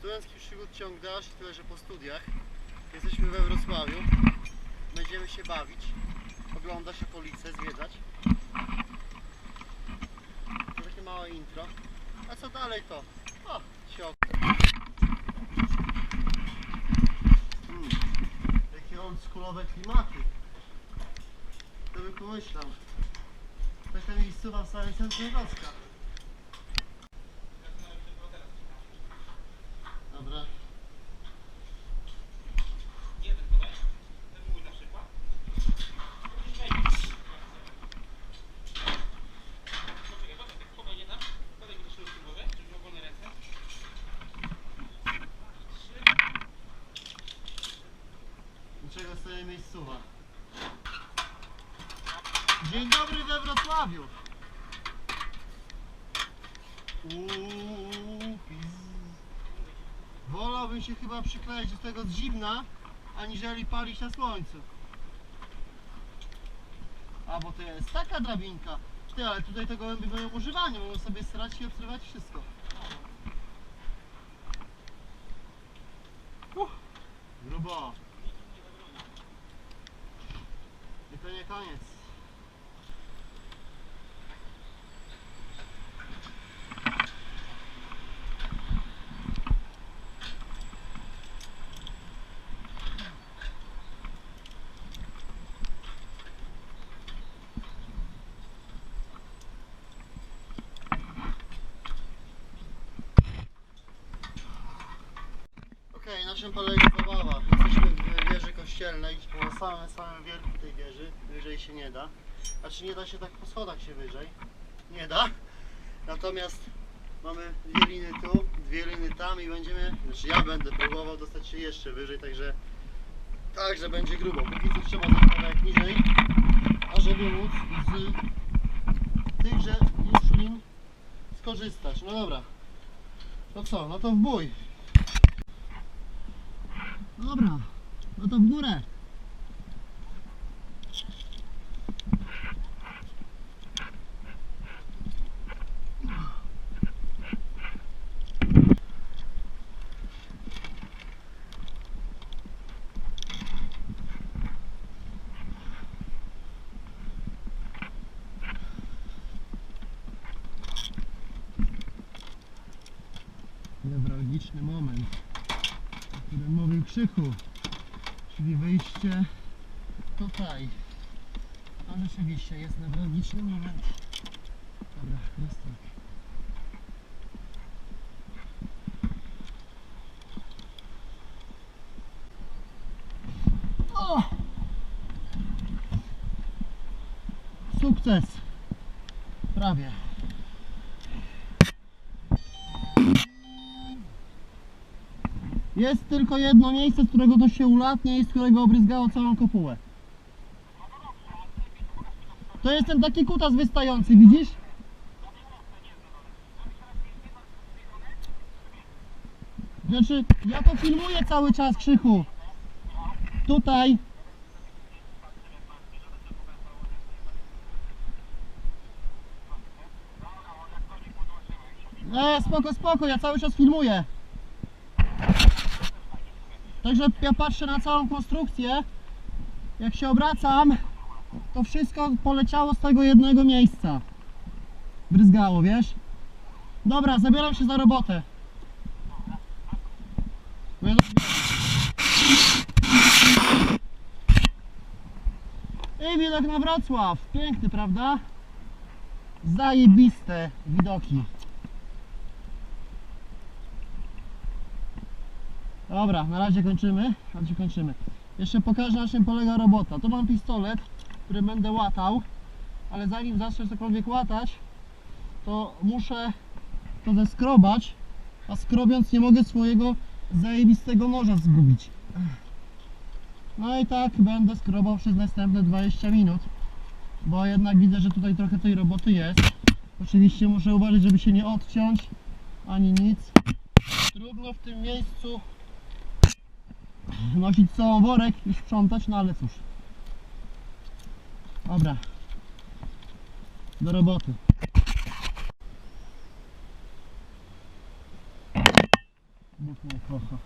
Studenckich przygód ciąg dalszy, tyle że po studiach. Jesteśmy we Wrocławiu. Będziemy się bawić, oglądać okolice, zwiedzać. To takie małe intro. A co dalej to? O, siok. Hmm, jakie oldschoolowe klimaty. To by pomyślał. Taka miejscowa w samym centrum. Dzień dobry we Wrocławiu! Uuu. Wolałbym się chyba przykleić do tego z zimna, aniżeli palić na słońcu. A, bo to jest taka drabinka. Ty, ale tutaj te gołębie mają używanie, mogą sobie starać i obserwować wszystko. Uff, grubo. I to nie koniec. Okej, na czym polega zabawa? Jesteśmy w wieży kościelnej, na samym samym wierchu tej wieży, wyżej się nie da. Znaczy nie da się tak po schodach się wyżej, nie da. Natomiast mamy dwie liny tu, dwie liny tam i będziemy, znaczy ja będę próbował dostać się jeszcze wyżej, także także będzie grubo. Póki co trzeba zejść kawałek niżej, ażeby móc z tychże już lin skorzystać. No dobra, to co, no to w bój. Dobra, no to w górę. Newralgiczny moment mówił Krzychu, czyli wyjście tutaj. A rzeczywiście jest newralgiczny moment. Dobra, tak. O! Sukces! Prawie. Jest tylko jedno miejsce, z którego to się ulatnie i z którego obryzgało całą kopułę. To jest ten taki kutas wystający, widzisz? Znaczy, ja to filmuję cały czas, Krzychu. Tutaj. E, spoko, spoko, ja cały czas filmuję. Także ja patrzę na całą konstrukcję. Jak się obracam, to wszystko poleciało z tego jednego miejsca. Bryzgało, wiesz? Dobra, zabieram się za robotę. I widok na Wrocław. Piękny, prawda? Zajebiste widoki. Dobra, na razie kończymy. Na razie kończymy. Jeszcze pokażę na czym polega robota. To mam pistolet, który będę łatał, ale zanim zacznę cokolwiek łatać, to muszę to zeskrobać, a skrobiąc nie mogę swojego zajebistego noża zgubić. No i tak będę skrobał przez następne 20 minut, bo jednak widzę, że tutaj trochę tej roboty jest. Oczywiście muszę uważać, żeby się nie odciąć, ani nic. Trudno w tym miejscu nosić całą worek i sprzątać, no ale cóż. Dobra. Do roboty. Bóg mnie kocha.